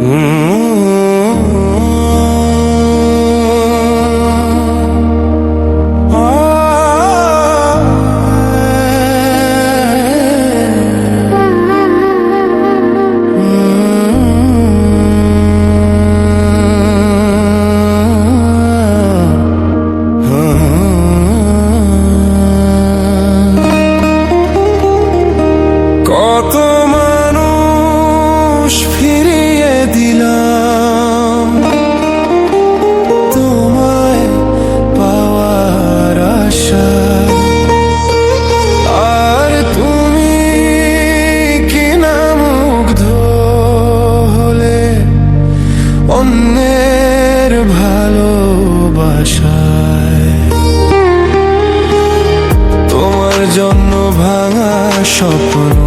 Mm. স্বপ্ন।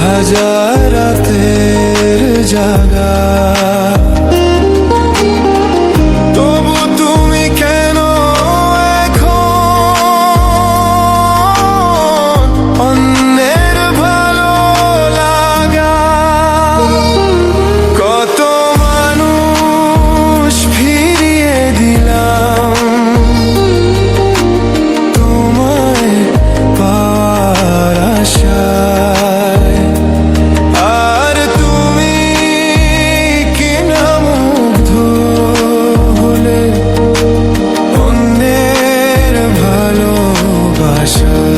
হাজার রাতের জাগা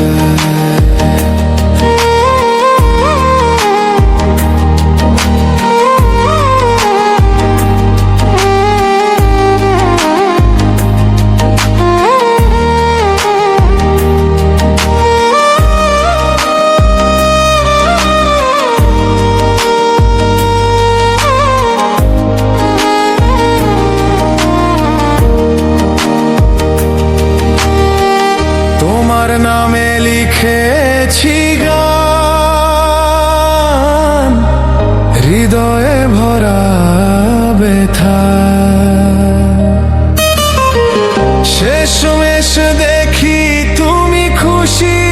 Yeah. লিখেছি হৃদয়ে ভরা ব্যথা। শেষমেশ দেখি তুমি খুশি।